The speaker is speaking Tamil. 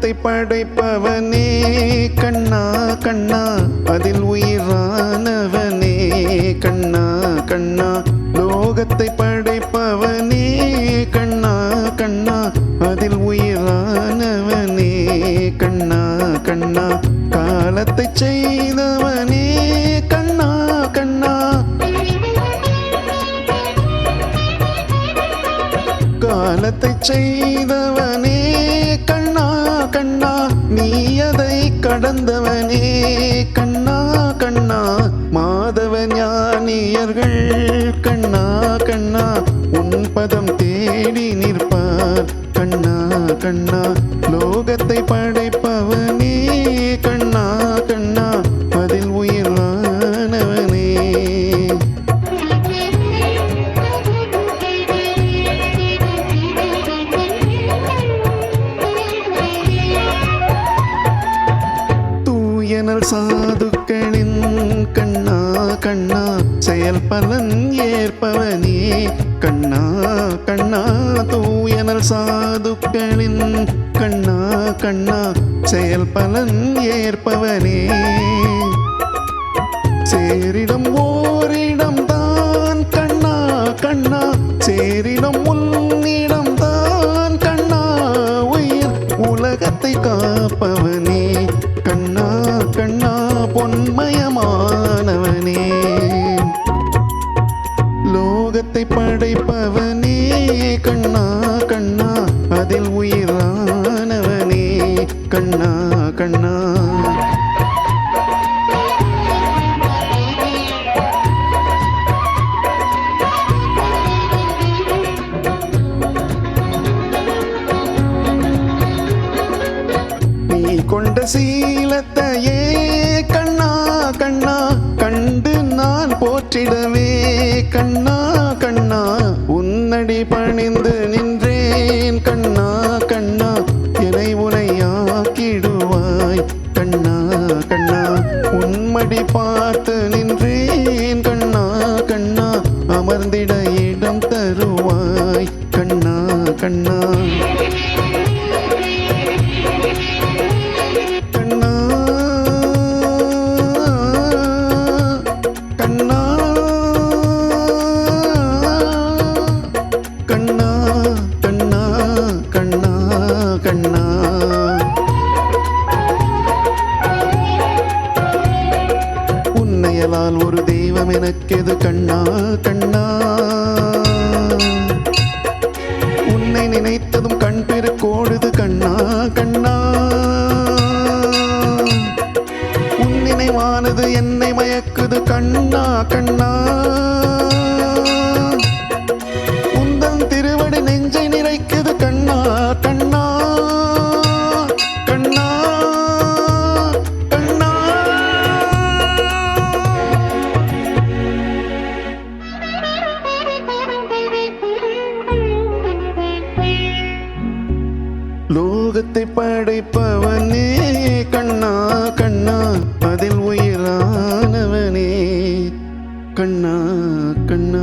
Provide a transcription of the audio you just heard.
உலகத்தை படைப்பவனே. கண்ணா கண்ணா அதில் உயிரானவனே. கண்ணா கண்ணா லோகத்தை படைப்பவனே. கண்ணா கண்ணா அதில் உயிரானவனே. கண்ணா கண்ணா காலத்தை செய்தவனே. கண்ணா கண்ணா. காலத்தை செய்தவனே. கண்ணா கண்ணா நீ அதை கடந்தவனே. கண்ணா கண்ணா மாதவ ஞானியர்கள். கண்ணா கண்ணா உன் பதம் தேடி நிற்பார். கண்ணா கண்ணா லோகத்தை படைப்பவனே. கண்ணா தூயனல் சாதுக்களின் கண்ணா கண்ணா செயல் பலன் ஏற்பவனே. கண்ணா கண்ணா தூயனல் சாதுக்களின் கண்ணா கண்ணா செயல் பலன் ஏற்பவனே. சேரிடம் ஓரிடம் உலகத்தை படைப்பவனே. கண்ணா கண்ணா அதில் உயிரானவனே. கண்ணா கண்ணா. நீ கொண்ட சீலத்தையே. கண்ணா கண்ணா நான் போற்றிடவே. கண்ணா கண்ணா உன்னடி பணிந்து நின்றேன். கண்ணா கண்ணா என்னை உனையாக்கிடுவாய் கண்ணா கண்ணா உன்மடி பார்த்து நின்றேன். கண்ணா கண்ணா அமர்ந்திட கண்ணா. கண்ணா கண்ணா கண்ணா கண்ணா. உன்னையலால் ஒரு தெய்வம் எனக்கெது கண்ணா கண்ணா. உன்னை நினைத்ததும் கண் பெருக்கோடுது கண்ணா. கண்ணா கண்ணா. உந்தன் திருவடி நெஞ்சை நிறைக்குது கண்ணா கண்ணா. கண்ணா கண்ணா. லோகத்தை படைப்பவனே கண்ணா கண்ணா. அதில் உயிர் கண்ணா கண்ணா.